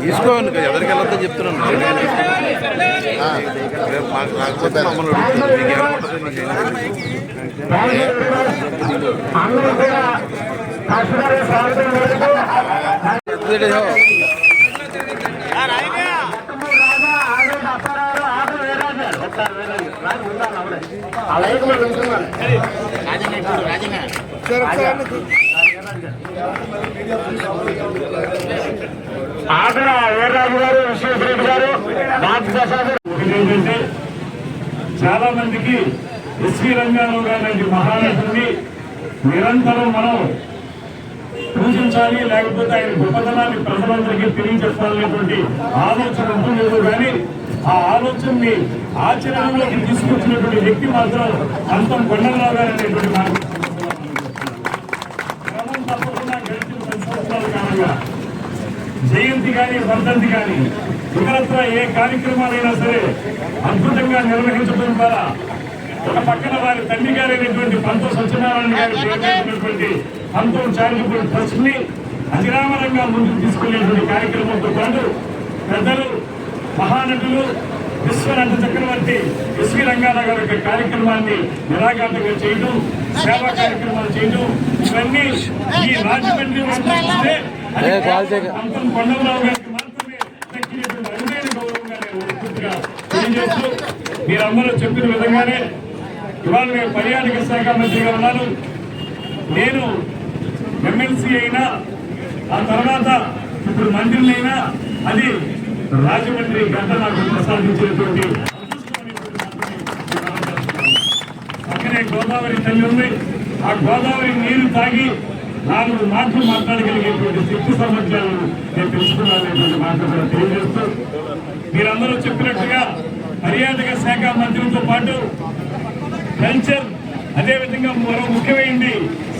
తీసుకోండి ఎవరికి వెళ్ళొద్దని చెప్తున్నాను. మాకు రాకపోతే మమ్మల్ని అడుగుతున్నారు మీకు ఆదర వీర్రాజు గారు విశ్వేశ్వరరెడ్డి గారు బాధ్యత చాలా మందికి ఎస్వి రంగారావు గారి మహానటుని నిరంతరం మనం పూజించాలి లేకపోతే ఆయన గొప్పతనాన్ని ప్రజలందరికీ తెలియజెప్పాలనేటువంటి ఆలోచన ఉంటుందేమో కానీ ఆ ఆలోచనని ఆచరణలోకి తీసుకొచ్చినటువంటి వ్యక్తి మాత్రం అంతం కొండలరావు గారు అనేటువంటి మాట క్రమం తప్పకుండా గడిచిన సంవత్సరాల జయంతి కానీ వర్ధంతి కానీ ఇతరత్ర ఏ కార్యక్రమాలైనా సరే అద్భుతంగా నిర్వహించడం ద్వారా ఒక పక్కన వారి తండ్రి గారైనటువంటి పంతో సత్యనారాయణ గారి పంతో పంతం చారిటబుల్ ట్రస్ట్ని అతిరామరంగా ముందుకు తీసుకెళ్ళేటువంటి కార్యక్రమంతో పాటు పెద్దలు మహానటులు విశ్వనంద చక్రవర్తి ఎస్వి రంగారావు గారి యొక్క కార్యక్రమాన్ని నిరాఘాటంగా చేయడం సేవా కార్యక్రమాలు చేయడం ఇవన్నీ ఈ రాజమండ్రి మీరందరూ చెప్పిన విధంగానే ఇవాళ నేను పర్యాటక శాఖ మంత్రిగా ఉన్నాను. నేను ఎమ్మెల్సీ అయినా ఆ తర్వాత ఇప్పుడు మంత్రులు అయినా అది రాజమండ్రి గంట నాకు ప్రసాదించినటువంటి పక్కనే గోదావరి తల్లి ఉంది. ఆ గోదావరి నీరు తాగి నాలుగు మాటలు మాట్లాడగలిగేటువంటి శక్తి సామర్థ్యాలను నేను తెలుసుకున్నానటువంటి మాట కూడా తెలియజేస్తూ మీరందరూ చెప్పినట్టుగా పర్యాటక శాఖ మంత్రితో పాటు కల్చర్ అదేవిధంగా మరో ముఖ్యమైనది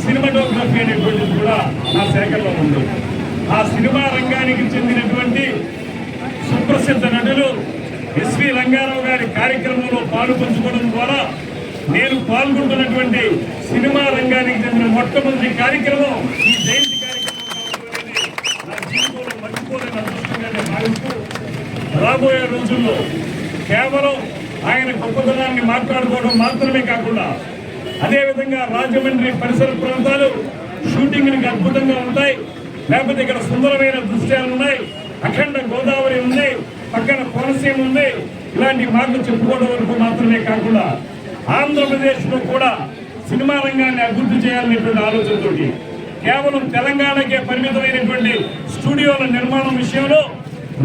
సినిమాటోగ్రఫీ అనేటువంటిది కూడా నా శాఖలో ఉంది. ఆ సినిమా రంగానికి చెందినటువంటి సుప్రసిద్ధ నటులు ఎస్వి రంగారావు గారి కార్యక్రమంలో పాలు పంచుకోవడం ద్వారా నేను పాల్గొంటున్నటువంటి సినిమా రంగానికి చెందిన మొట్టమొదటి కార్యక్రమం ఈ జయంతి కార్యక్రమం మర్చిపోలేని భావిస్తూ రాబోయే రోజుల్లో కేవలం ఆయన గొప్పతనాన్ని మాట్లాడుకోవడం మాత్రమే కాకుండా అదేవిధంగా రాజమండ్రి పరిసర ప్రాంతాలు షూటింగ్కి అద్భుతంగా ఉంటాయి. లేకపోతే ఇక్కడ సుందరమైన దృశ్యాలు ఉన్నాయి. అఖండ గోదావరి ఉంది. పక్కన కోనసీమ ఉంది. ఇలాంటి మాటలు చెప్పుకోవడం వరకు మాత్రమే కాకుండా ఆంధ్రప్రదేశ్లో కూడా సినిమా రంగాన్ని అభివృద్ధి చేయాలనేటువంటి ఆలోచనతోటి కేవలం తెలంగాణకే పరిమితమైనటువంటి స్టూడియోల నిర్మాణం విషయంలో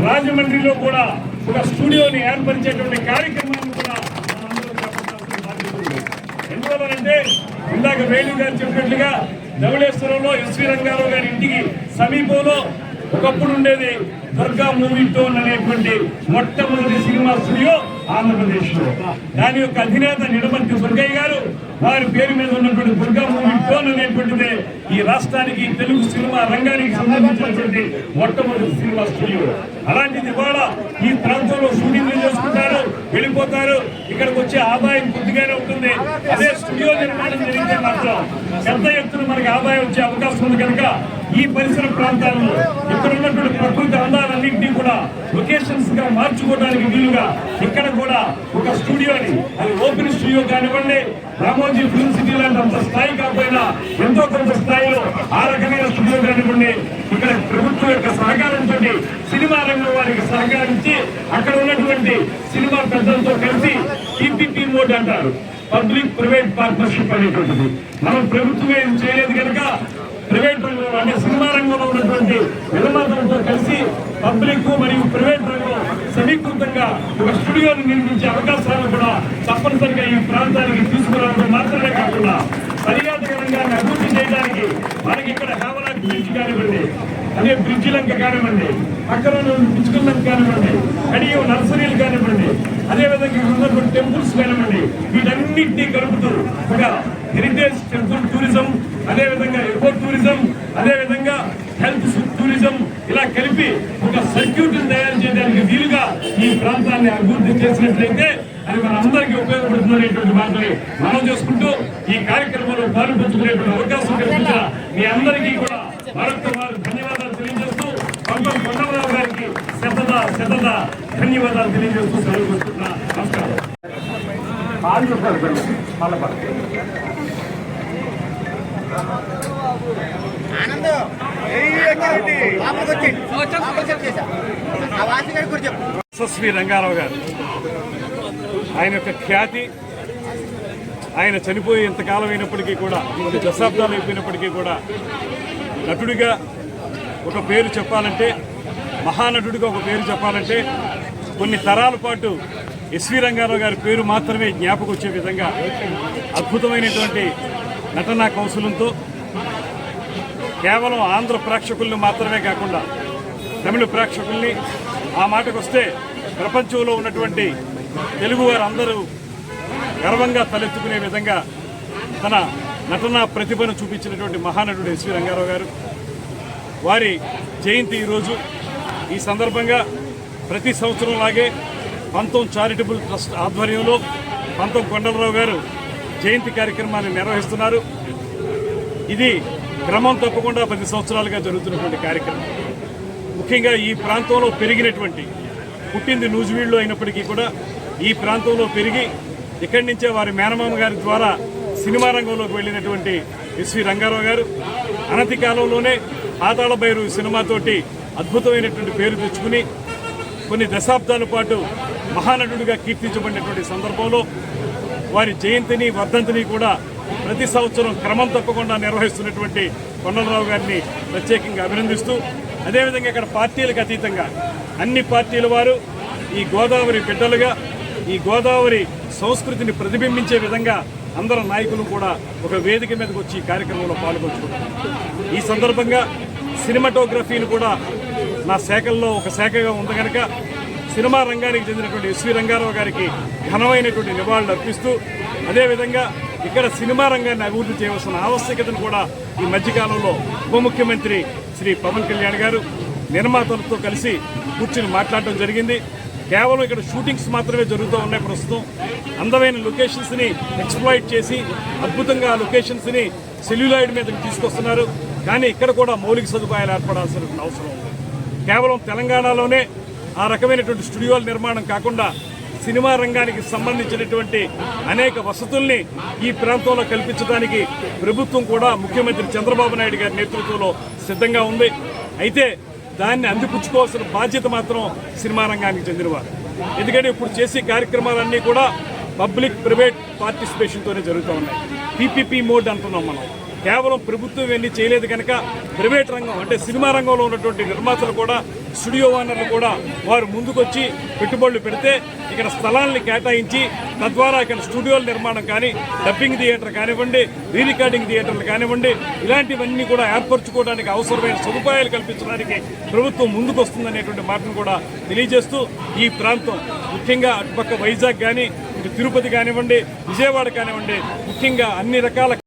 రాజమండ్రిలో కూడా ఒక స్టూడియోని ఏర్పరిచేటువంటి కార్యక్రమాన్ని కూడా మనందరం అంటే ఇందాక వేణు గారు చెప్పినట్లుగా ధవళేశ్వరంలో ఎస్వి రంగారావు గారి ఇంటికి సమీపంలో ఒకప్పుడు ఉండేది దుర్గా మూవీ టోన్ అనేటువంటి మొట్టమొదటి సినిమా స్టూడియో ఆంధ్రప్రదేశ్లో దాని యొక్క అధినేత నిడమంతి దుర్గయ్య గారు వారి పేరు మీద ఉన్నటువంటి దుర్గా మూవీ టోన్ అనేటువంటిది ఈ రాష్ట్రానికి తెలుగు సినిమా రంగానికి సంబంధించినటువంటి మొట్టమొదటి సినిమా స్టూడియో. అలాంటిది కూడా ఈ ప్రాంతంలో షూటింగ్లు చేసుకుంటారు వెళ్ళిపోతారు. ఇక్కడికి వచ్చే ఆదాయం కొద్దిగానే ఉంటుంది. అదే స్టూడియో నిర్మాణం జరిగితే మాత్రం పెద్ద ఎత్తున మనకి ఆదాయం వచ్చే అవకాశం ఉంది కనుక ఈ పరిసర ప్రాంతాల్లో ఇక్కడ ఉన్నటువంటి ప్రకృతి అందాలన్నింటినీ కూడా లొకేషన్స్గా మార్చుకోవడానికి వీలుగా ఇక్కడ కూడా ఒక స్టూడియోని అది ఓపెన్ స్టూడియో కానివ్వండి రామోజీ ఫిల్మ్ సిటీ లాంటి అంత స్థాయి కాకపోయినా ఎంతో కొంత స్థాయిలో ఆ రకమైన స్టూడియో కానివ్వండి ఇక్కడ ప్రభుత్వం యొక్క సహకారంతో సినిమా రంగం వారికి సహకరించి అక్కడ ఉన్నటువంటి సినిమా పెద్దలతో కలిసి పీపీపీ మోడ్ అంటారు. పబ్లిక్ ప్రైవేట్ పార్ట్నర్షిప్ అనేటువంటిది. మనం ప్రభుత్వం ఏం చేయలేదు కనుక ప్రైవేట్ రంగంలో అంటే సినిమా రంగంలో ఉన్నటువంటి నిర్మాతలతో కలిసి పబ్లిక్ మరియు ప్రైవేట్ రంగం సమీకృతంగా ఒక స్టూడియోని నిర్మించే అవకాశాలను కూడా తప్పనిసరిగా ఈ ప్రాంతానికి తీసుకురావడం మాత్రమే కాకుండా పర్యాటక రంగాన్ని అభివృద్ధి చేయడానికి మనకి ఇక్కడ హేవలా బ్రిడ్జ్ కానివ్వండి అదే కానివ్వండి పక్కన ఉన్న కానివ్వండి కడియం నర్సరీలు కానివ్వండి అదేవిధంగా ఉన్నటువంటి టెంపుల్స్ కానివ్వండి వీటన్నింటినీ కలుపుతూ ఒక హెరిటేజ్ టెంపుల్ టూరిజం అదేవిధంగా ఎకో టూరిజం అదేవిధంగా హెల్త్ టూరిజం ఇలా కలిపి ఒక సర్క్యూట్ తయారు చేయడానికి వీలుగా ఈ ప్రాంతాన్ని అభివృద్ధి చేసినట్లయితే అది మన అందరికీ ఉపయోగపడుతున్నటువంటి మాటని మనం చేసుకుంటూ ఈ కార్యక్రమంలో పాల్పంచుకునేటువంటి అవకాశం కల్పించిన మీ అందరికీ కూడా మరొక వారు ధన్యవాదాలు తెలియజేస్తూ పంపం కొండలరావు గారికి గారికి శతద శతద ధన్యవాదాలు తెలియజేస్తూ సెలవు నమస్కారం. యశస్వి రంగారావు గారు ఆయన యొక్క ఖ్యాతి ఆయన చనిపోయి ఇంతకాలం అయినప్పటికీ కూడా కొన్ని దశాబ్దాలు అయిపోయినప్పటికీ కూడా నటుడిగా ఒక పేరు చెప్పాలంటే మహానటుడిగా ఒక పేరు చెప్పాలంటే కొన్ని తరాల పాటు ఎస్వి రంగారావు గారి పేరు మాత్రమే జ్ఞాపకం వచ్చే విధంగా అద్భుతమైనటువంటి నటనా కౌశలంతో కేవలం ఆంధ్ర ప్రేక్షకుల్ని మాత్రమే కాకుండా తమిళ ప్రేక్షకుల్ని ఆ మాటకు వస్తే ప్రపంచంలో ఉన్నటువంటి తెలుగువారు అందరూ గర్వంగా తలెత్తుకునే విధంగా తన నటనా ప్రతిభను చూపించినటువంటి మహానటుడు ఎస్వి రంగారావు గారు. వారి జయంతి ఈరోజు ఈ సందర్భంగా ప్రతి సంవత్సరం లాగే పంతం చారిటబుల్ ట్రస్ట్ ఆధ్వర్యంలో పంతం కొండలరావు గారు జయంతి కార్యక్రమాన్ని నిర్వహిస్తున్నారు. ఇది క్రమం తప్పకుండా పది సంవత్సరాలుగా జరుగుతున్నటువంటి కార్యక్రమం. ముఖ్యంగా ఈ ప్రాంతంలో పెరిగినటువంటి పుట్టింది నూజివీడులో అయినప్పటికీ కూడా ఈ ప్రాంతంలో పెరిగి ఇక్కడి నుంచే వారి మేనమామ గారి ద్వారా సినిమా రంగంలోకి వెళ్ళినటువంటి ఎస్వి రంగారావు గారు. అనతి కాలంలోనే పాతాళ భైరు సినిమాతోటి అద్భుతమైనటువంటి పేరు తెచ్చుకుని కొన్ని దశాబ్దాల పాటు మహానటుడిగా కీర్తించబడినటువంటి సందర్భంలో వారి జయంతిని వర్ధంతిని కూడా ప్రతి సంవత్సరం క్రమం తప్పకుండా నిర్వహిస్తున్నటువంటి కొండలరావు గారిని ప్రత్యేకంగా అభినందిస్తూ అదేవిధంగా ఇక్కడ పార్టీలకు అతీతంగా అన్ని పార్టీల వారు ఈ గోదావరి బిడ్డలుగా ఈ గోదావరి సంస్కృతిని ప్రతిబింబించే విధంగా అందరు నాయకులు కూడా ఒక వేదిక మీదకి వచ్చి ఈ కార్యక్రమంలో పాల్గొంటున్నారు. ఈ సందర్భంగా సినిమాటోగ్రఫీని కూడా నా శాఖల్లో ఒక శాఖగా ఉంది కనుక సినిమా రంగానికి చెందినటువంటి ఎస్వి రంగారావు గారికి ఘనమైనటువంటి నివాళులు అర్పిస్తూ అదేవిధంగా ఇక్కడ సినిమా రంగాన్ని అభివృద్ధి చేయవలసిన ఆవశ్యకతను కూడా ఈ మధ్యకాలంలో ఉప ముఖ్యమంత్రి శ్రీ పవన్ కళ్యాణ్ గారు నిర్మాతలతో కలిసి కూర్చుని మాట్లాడటం జరిగింది. కేవలం ఇక్కడ షూటింగ్స్ మాత్రమే జరుగుతూ ఉన్నాయి ప్రస్తుతం. అందమైన లొకేషన్స్ని ఎక్స్ప్లాయిట్ చేసి అద్భుతంగా ఆ లొకేషన్స్ని సెల్యులాయిడ్ మీదకి తీసుకొస్తున్నారు. కానీ ఇక్కడ కూడా మౌలిక సదుపాయాలు ఏర్పడాల్సిన అవసరం ఉంది. కేవలం తెలంగాణలోనే ఆ రకమైనటువంటి స్టూడియోల నిర్మాణం కాకుండా సినిమా రంగానికి సంబంధించినటువంటి అనేక వసతుల్ని ఈ ప్రాంతంలో కల్పించడానికి ప్రభుత్వం కూడా ముఖ్యమంత్రి చంద్రబాబు నాయుడు గారి నేతృత్వంలో సిద్ధంగా ఉంది. అయితే దాన్ని అందిపుచ్చుకోవాల్సిన బాధ్యత మాత్రం సినిమా రంగానికి చెందినవారు ఎందుకంటే ఇప్పుడు చేసే కార్యక్రమాలన్నీ కూడా పబ్లిక్ ప్రైవేట్ పార్టిసిపేషన్తోనే జరుగుతూ ఉన్నాయి. పీపీపీ మోడ్ అంటున్నాం మనం. కేవలం ప్రభుత్వం ఇవన్నీ చేయలేదు కనుక ప్రైవేట్ రంగం అంటే సినిమా రంగంలో ఉన్నటువంటి నిర్మాతలు కూడా స్టూడియో ఓనర్లు కూడా వారు ముందుకొచ్చి పెట్టుబడులు పెడితే ఇక్కడ స్థలాల్ని కేటాయించి తద్వారా ఇక్కడ స్టూడియోల నిర్మాణం కానీ డబ్బింగ్ థియేటర్ కానివ్వండి రీ రికార్డింగ్ థియేటర్లు కానివ్వండి ఇలాంటివన్నీ కూడా ఏర్పరచుకోవడానికి అవసరమైన సదుపాయాలు కల్పించడానికి ప్రభుత్వం ముందుకు వస్తుందనేటువంటి మాటను కూడా తెలియజేస్తూ ఈ ప్రాంతం ముఖ్యంగా అటుపక్క వైజాగ్ కానీ ఇటు తిరుపతి కానివ్వండి విజయవాడ కానివ్వండి ముఖ్యంగా అన్ని రకాల